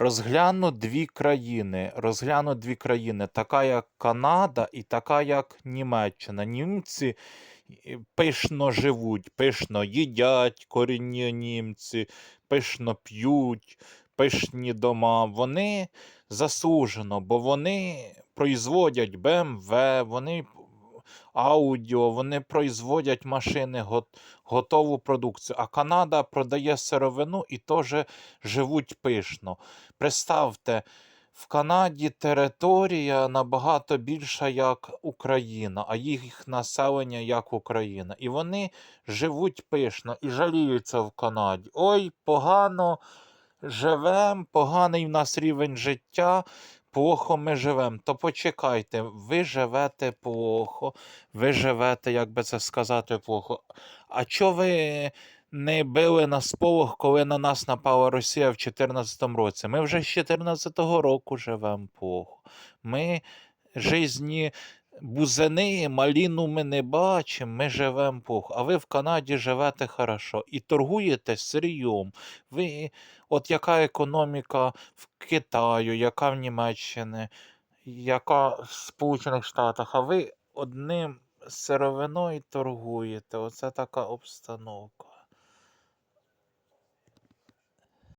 Розгляну дві країни. Розгляну дві країни, така як Канада і така як Німеччина. Німці е, пишно живуть, пишно їдять корінні німці, пишно п'ють, пишні дома. Вони заслужено, бо вони производять BMW, вони аудіо, вони производять машини, готову продукцію. А Канада продає сировину і теж живуть пишно. Представте, в Канаді територія набагато більша, як Україна, а їх населення як Україна. І вони живуть пишно і жаліються в Канаді. Ой, погано живем, поганий в нас рівень життя. Плохо ми живемо, то почекайте, ви живете плохо, ви живете, як би це сказати, плохо. А чого ви не били на сполох, коли на нас напала Росія в 2014 році? Ми вже з 2014 року живемо плохо. Ми жизні бузини, маліну ми не бачимо, ми живемо плохо. А ви в Канаді живете хорошо і торгуєте сирйом. Ви, от яка економіка в Китаю, яка в Німеччині, яка в Сполучених Штатах, а ви одним сировиною торгуєте. Оце така обстановка.